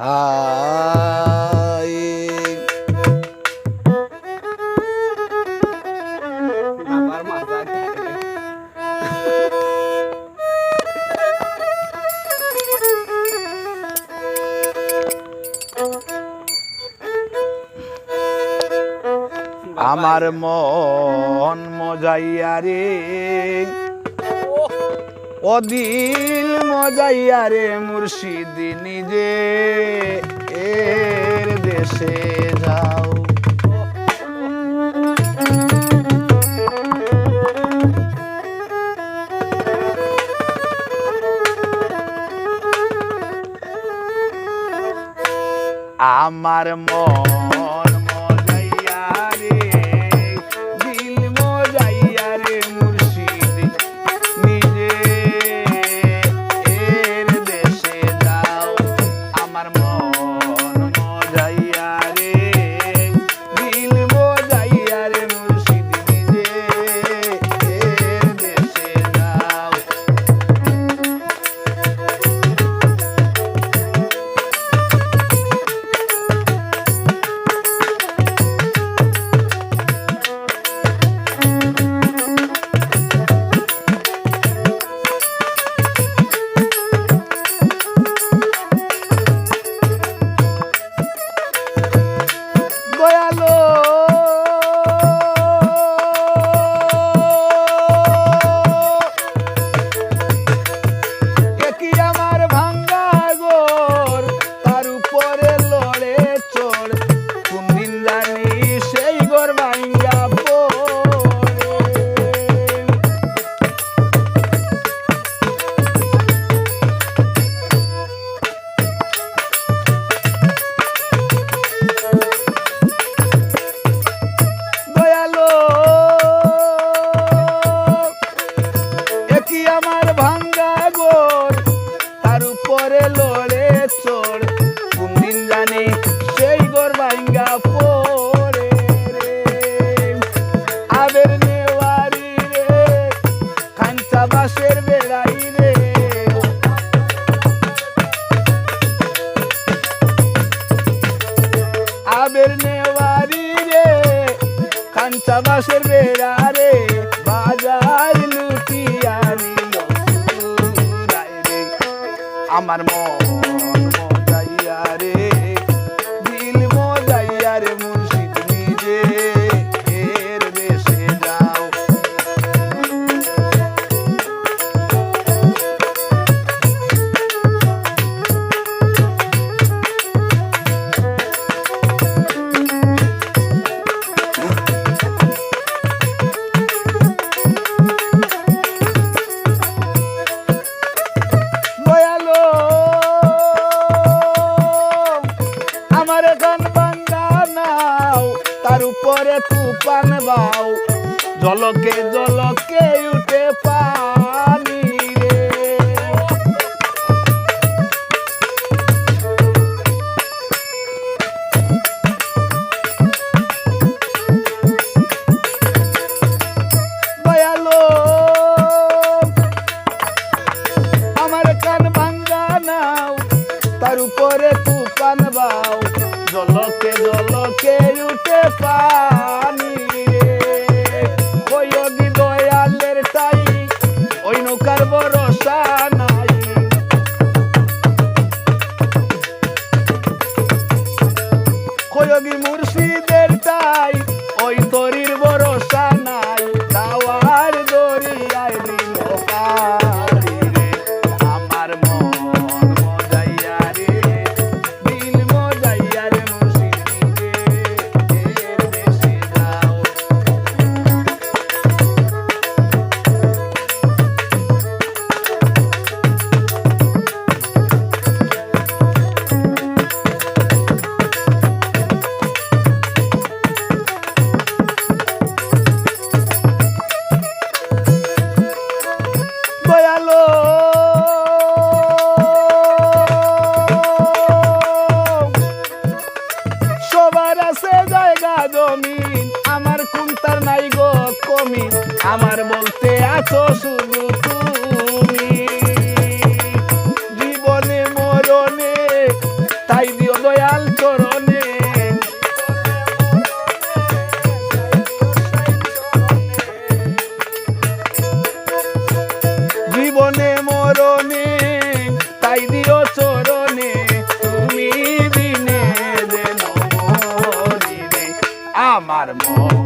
হায় আমার মন মজাইয়া রে। অদিল মজাইয়া রে মুর্শিদ নিজে এর দেশে যাও। আমার মন আবের নেওয়ারি রে খাঞ্চা বেড়াই রে। আবের নেওয়ারি রে কাঞ্চা বাসের রে। বাজার লুটিয়া নিল রে। আমার মন তুফান বাও। জলকে জলকে উঠে পানি রে। দয়ালো, আমার কান ভাঙ্গা নাও, তার উপরে তুফান বাও। জলকে জলকে উঠে পানি ওই অগি দয়ালের তাই, ওই নৌকার ভরসা নাই। কয়গি মুর্শিদের তাই, ওই তরির জমিন আমার কুন্তার নাই গো কমি আমার বলতে আছো শুধু I'm out of mode.